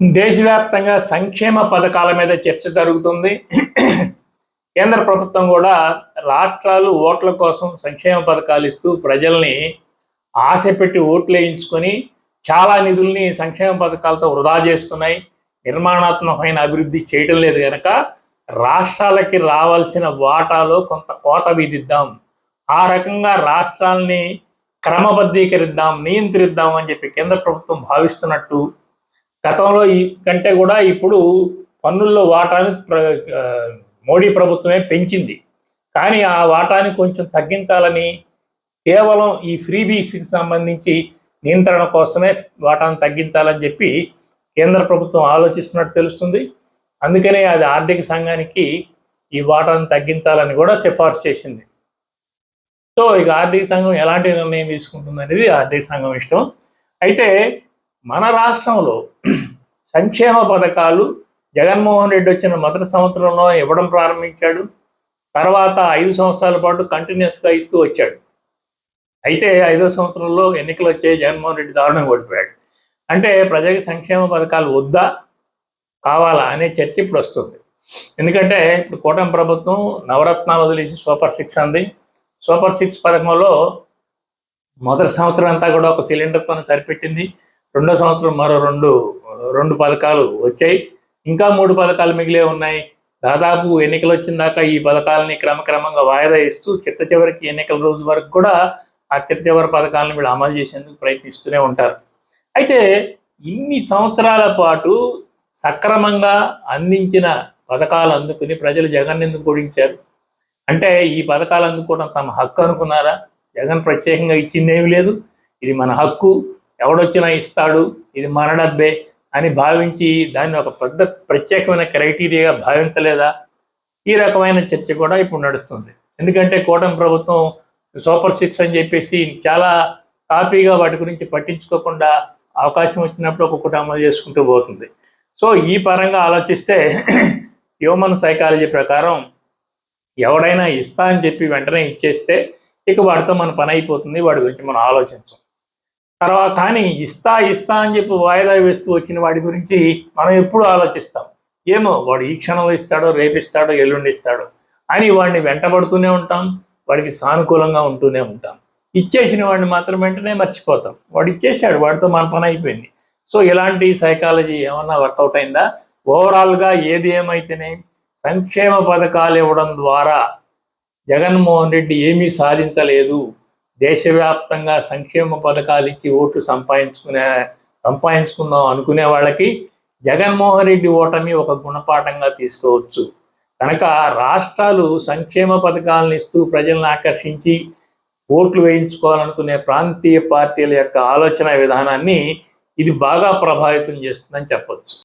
దేశవ్యాప్తంగా సంక్షేమ పథకాల మీద చర్చ జరుగుతుంది. కేంద్ర ప్రభుత్వం కూడా రాష్ట్రాలు ఓట్ల కోసం సంక్షేమ పథకాలు ఇస్తూ ప్రజల్ని ఆశ పెట్టి ఓట్లు వేయించుకొని చాలా నిధుల్ని సంక్షేమ పథకాలతో వృధా చేస్తున్నాయి. నిర్మాణాత్మకమైన అభివృద్ధి చేయడం లేదు కనుక రాష్ట్రాలకి రావాల్సిన వాటాలో కొంత కోత విధిద్దాం. ఆ రకంగా రాష్ట్రాలని క్రమబద్ధీకరిద్దాం నియంత్రిద్దాం అని చెప్పి కేంద్ర ప్రభుత్వం భావిస్తున్నట్టు గతంలో ఈ కంటే కూడా ఇప్పుడు పన్నుల్లో వాటాను మోడీ ప్రభుత్వమే పెంచింది. కానీ ఆ వాటాని కొంచెం తగ్గించాలని కేవలం ఈ ఫ్రీబీస్కి సంబంధించి నియంత్రణ కోసమే వాటాను తగ్గించాలని చెప్పి కేంద్ర ప్రభుత్వం ఆలోచిస్తున్నట్టు తెలుస్తుంది. అందుకనే అది ఆర్థిక సంఘానికి ఈ వాటాను తగ్గించాలని కూడా సిఫార్సు చేసింది. సో ఇక ఆర్థిక సంఘం ఎలాంటి నిర్ణయం తీసుకుంటుంది అనేది ఆర్థిక సంఘం ఇష్టం. అయితే మన రాష్ట్రంలో సంక్షేమ పథకాలు జగన్మోహన్ రెడ్డి వచ్చిన మొదటి సంవత్సరంలో ఇవ్వడం ప్రారంభించాడు. తర్వాత ఐదు సంవత్సరాల పాటు కంటిన్యూస్గా ఇస్తూ వచ్చాడు. అయితే ఐదో సంవత్సరంలో ఎన్నికలు వచ్చే జగన్మోహన్ రెడ్డి దారుణంగా ఓడిపోయాడు. అంటే ప్రజలకు సంక్షేమ పథకాలు వద్దా కావాలా అనే చర్చ ఇప్పుడు వస్తుంది. ఎందుకంటే ఇప్పుడు కూటమి ప్రభుత్వం నవరత్నాలు వదిలేసి సూపర్ సిక్స్ అంది. సూపర్ సిక్స్ పథకంలో మొదటి సంవత్సరం అంతా కూడా ఒక సిలిండర్తో సరిపెట్టింది. రెండో సంవత్సరం మరో రెండు రెండు పథకాలు వచ్చాయి. ఇంకా మూడు పథకాలు మిగిలే ఉన్నాయి. దాదాపు ఎన్నికలు వచ్చిన దాకా ఈ పథకాలని క్రమక్రమంగా వాయిదా ఇస్తూ చిట్ట చివరికి ఎన్నికల రోజు వరకు కూడా ఆ చిట్ట చివరి పథకాలను వీళ్ళు అమలు చేసేందుకు ప్రయత్నిస్తూనే ఉంటారు. అయితే ఇన్ని సంవత్సరాల పాటు సక్రమంగా అందించిన పథకాలు అందుకుని ప్రజలు జగన్ ఎందుకు ఓడించారు? అంటే ఈ పథకాలు అందుకోవడం తమ హక్కు అనుకున్నారా? జగన్ ప్రత్యేకంగా ఇచ్చిందేమీ లేదు. ఇది మన హక్కు. ఎవడొచ్చినా ఇస్తాడు ఇది మన డబ్బే అని భావించి దాన్ని ఒక పెద్ద ప్రత్యేకమైన క్రైటీరియాగా భావించలేదా? ఈ రకమైన చర్చ కూడా ఇప్పుడు నడుస్తుంది. ఎందుకంటే కూటమి ప్రభుత్వం సూపర్ సిక్స్ అని చెప్పేసి చాలా కాపీగా వాటి గురించి పట్టించుకోకుండా అవకాశం వచ్చినప్పుడు ఒక్కొక్కటి అమలు చేసుకుంటూ పోతుంది. సో ఈ పరంగా ఆలోచిస్తే హ్యూమన్ సైకాలజీ ప్రకారం ఎవడైనా ఇస్తా అని చెప్పి వెంటనే ఇచ్చేస్తే ఇక వాడితో మన పని అయిపోతుంది వాడి గురించి మనం ఆలోచించం. తర్వాత కానీ ఇస్తా ఇస్తా అని చెప్పి వాయిదా వేస్తూ వచ్చిన వాడి గురించి మనం ఎప్పుడు ఆలోచిస్తాం. ఏమో వాడు ఈ క్షణంలో ఇస్తాడో రేపిస్తాడో ఎల్లుండి ఇస్తాడో అని వాడిని వెంటబడుతూనే ఉంటాం వాడికి సానుకూలంగా ఉంటూనే ఉంటాం. ఇచ్చేసిన వాడిని మాత్రం వెంటనే మర్చిపోతాం. వాడు ఇచ్చేసాడు వాడితో మన పని అయిపోయింది. సో ఇలాంటి సైకాలజీ ఏమన్నా వర్కౌట్ అయిందా? ఓవరాల్గా ఏది ఏమైతేనే సంక్షేమ పథకాలు ఇవ్వడం ద్వారా జగన్మోహన్ రెడ్డి ఏమీ సాధించలేదు. దేశవ్యాప్తంగా సంక్షేమ పథకాలు ఇచ్చి ఓట్లు సంపాదించుకునే సంపాదించుకుందాం అనుకునే వాళ్ళకి జగన్మోహన్ రెడ్డి ఓటమి ఒక గుణపాఠంగా తీసుకోవచ్చు. కనుక రాష్ట్రాలు సంక్షేమ పథకాలను ఇస్తూ ప్రజలను ఆకర్షించి ఓట్లు వేయించుకోవాలనుకునే ప్రాంతీయ పార్టీల యొక్క ఆలోచన విధానాన్ని ఇది బాగా ప్రభావితం చేస్తుందని చెప్పొచ్చు.